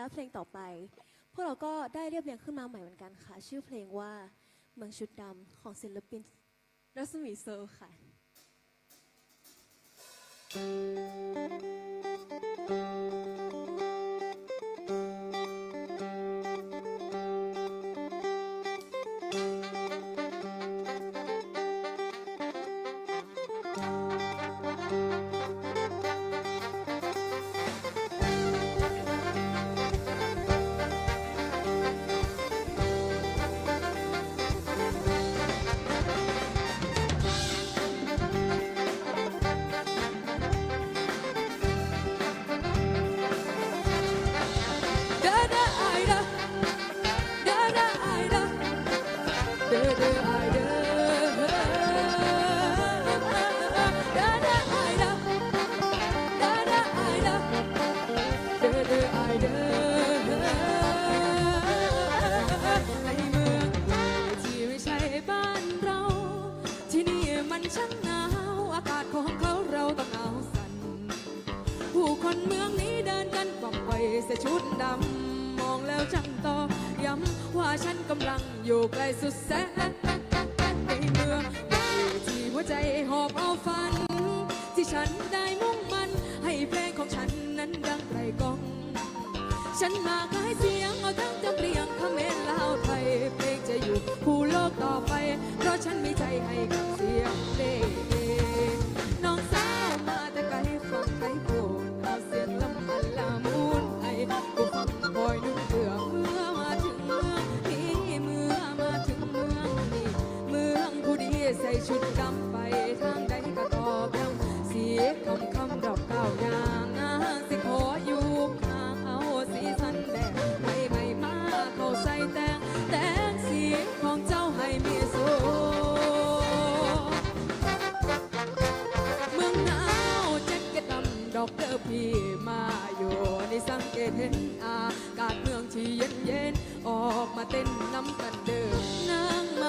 และเพลงต่อไป พวกเราก็ได้เรียบเรียงขึ้นมาใหม่เหมือนกันค่ะ ชื่อเพลงว่าเมืองชุดดำของศิลปินรัศมีโซค่ะ สื้อชุดดำ มองแล้วจังต่อ ย้ำว่าฉันกำลังอยู่ไกลสุดแสนในเมืองที่หัวใจหอบเอาฝัน ที่ฉันได้มุ่งมัน ให้เพลงของฉันนั้นดังไกลก้อง ฉันมา ที่มาอยู่ในสังเกตเห็นอากาศเมืองที่เย็นเย็นออกมาเต้นน้ำกันเดิมนั่ง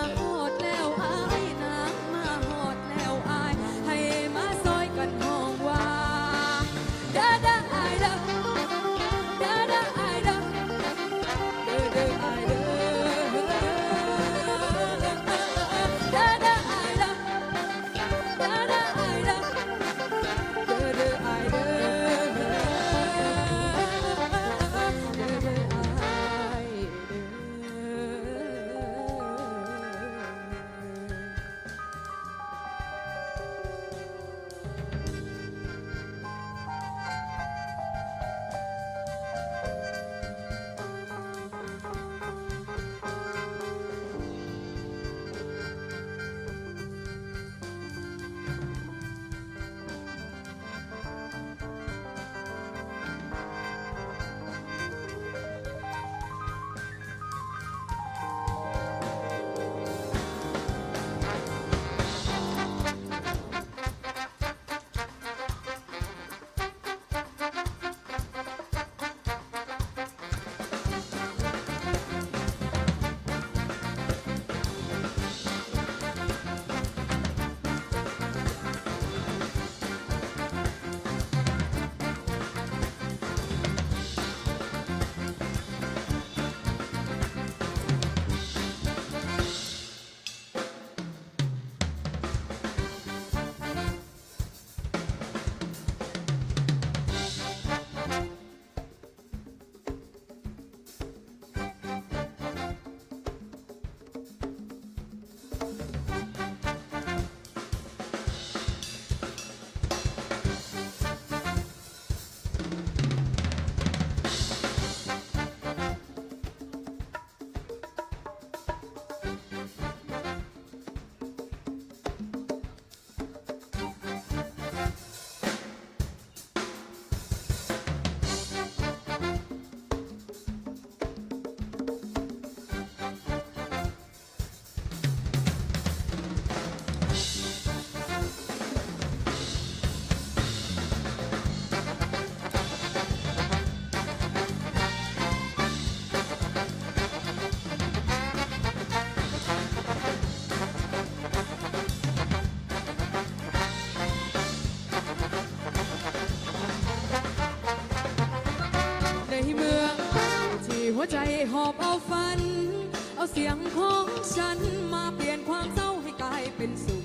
เสียงของฉันมาเปลี่ยนความเศร้าให้กลายเป็นสุข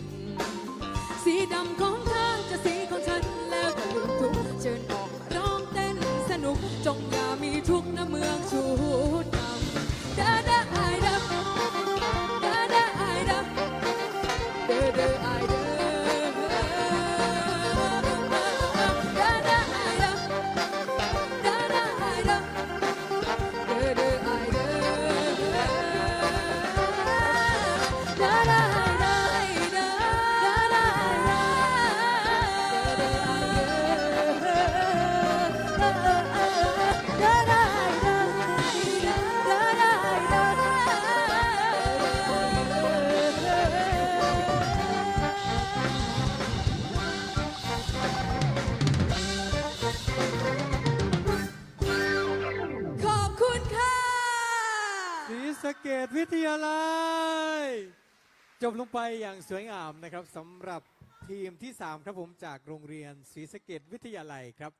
สีดำของเธอจะสีของฉันแล้วก็ลืมทุกเชิญออกมาร้องเต้นสนุกจงอย่ามีทุกข์นะเมืองชุ สเกตวิทยาลัย จบลงไปอย่างสวยงามนะครับสำหรับทีมที่ 3 ครับผมจากโรงเรียนศรีสเกตวิทยาลัยครับ